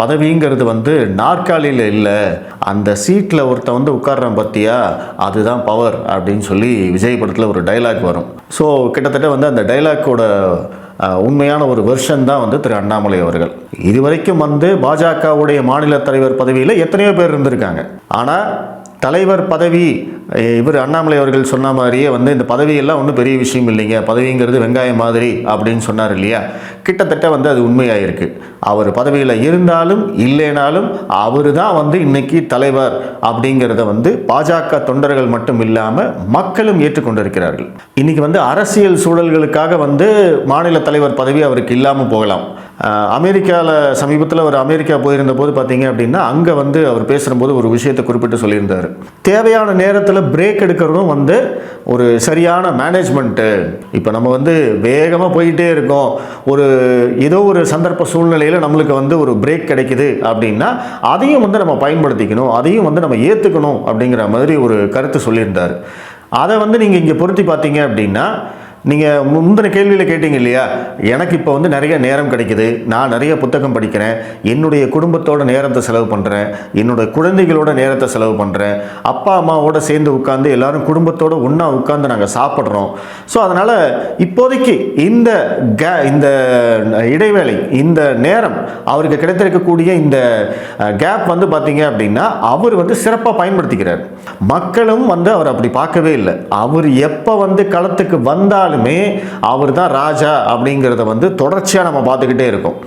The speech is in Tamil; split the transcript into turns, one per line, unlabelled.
பதவிங்கிறது வந்து நாற்காலியில் இல்லை. அந்த சீட்டில் ஒருத்தன் வந்து உட்கார்றான் பார்த்தியா அதுதான் பவர் அப்படின்னு சொல்லி விஜய் படத்தில் ஒரு டைலாக் வரும். ஸோ கிட்டத்தட்ட வந்து அந்த டைலாக்கோட உண்மையான ஒரு வெர்ஷன் தான் வந்து திரு அண்ணாமலை அவர்கள். இதுவரைக்கும் வந்து பாஜகவுடைய மாநில தலைவர் பதவியில் எத்தனையோ பேர் இருந்திருக்காங்க. ஆனால் தலைவர் பதவி இவர் அண்ணாமலை அவர்கள் சொன்ன மாதிரியே வந்து இந்த பதவியெல்லாம் ஒன்றும் பெரிய விஷயம் இல்லைங்க. பதவிங்கிறது வெங்காயம் மாதிரி அப்படின்னு சொன்னார் இல்லையா? கிட்டத்தட்ட வந்து அது உண்மையாயிருக்கு. அவர் பதவியில் இருந்தாலும் இல்லைனாலும் அவர் தான் வந்து இன்னைக்கு தலைவர் அப்படிங்கிறத வந்து பாஜக தொண்டர்கள் மட்டும் இல்லாமல் மக்களும் ஏற்றுக்கொண்டிருக்கிறார்கள். இன்னைக்கு வந்து அரசியல் சூழல்களுக்காக வந்து மாநில தலைவர் பதவி அவருக்கு இல்லாமல் போகலாம். அமெரிக்காவில் சமீபத்தில் அவர் அமெரிக்கா போயிருந்த போது பார்த்தீங்க அப்படின்னா அங்கே வந்து அவர் பேசுகிறபோது ஒரு விஷயத்தை குறிப்பிட்டு சொல்லியிருந்தார். தேவையான நேரத்தில் பிரேக் எடுக்கிறதும் வந்து ஒரு சரியான மேனேஜ்மெண்ட்டு இப்போ நம்ம வந்து வேகமாக போயிட்டே இருக்கோம். ஒரு ஏதோ ஒரு சந்தர்ப்ப சூழ்நிலையில் நம்மளுக்கு வந்து ஒரு பிரேக் கிடைக்குது அப்படின்னா அதையும் வந்து நம்ம பயன்படுத்திக்கணும் அதையும் வந்து நம்ம ஏற்றுக்கணும் அப்படிங்கிற மாதிரி ஒரு கருத்து சொல்லியிருந்தார். அதை வந்து நீங்கள் இங்கே பொருத்தி பார்த்தீங்க அப்படின்னா நீங்கள் முந்தின கேள்வியில் கேட்டீங்க இல்லையா? எனக்கு இப்போ வந்து நிறைய நேரம் கிடைக்குது. நான் நிறைய புத்தகம் படிக்கிறேன். என்னுடைய குடும்பத்தோட நேரத்தை செலவு பண்ணுறேன் என்னுடைய குழந்தைகளோட நேரத்தை செலவு பண்ணுறேன் அப்பா அம்மாவோட சேர்ந்து உட்காந்து எல்லாரும் குடும்பத்தோடு ஒன்றா உட்காந்து நாங்கள் சாப்பிட்றோம். ஸோ அதனால் இப்போதைக்கு இந்த கே இந்த இடைவேளை இந்த நேரம் அவருக்கு கிடைத்திருக்கக்கூடிய இந்த கேப் வந்து பார்த்தீங்க அப்படின்னா அவர் வந்து சிறப்பாக பயன்படுத்திக்கிறார். மக்களும் வந்து அவர் அப்படி பார்க்கவே இல்லை. அவர் எப்போ வந்து களத்துக்கு வந்தாலும் அவர் தான் ராஜா அப்படிங்கிறத வந்து தொடர்ச்சியாக நம்ம பார்த்துக்கிட்டே இருக்கோம்.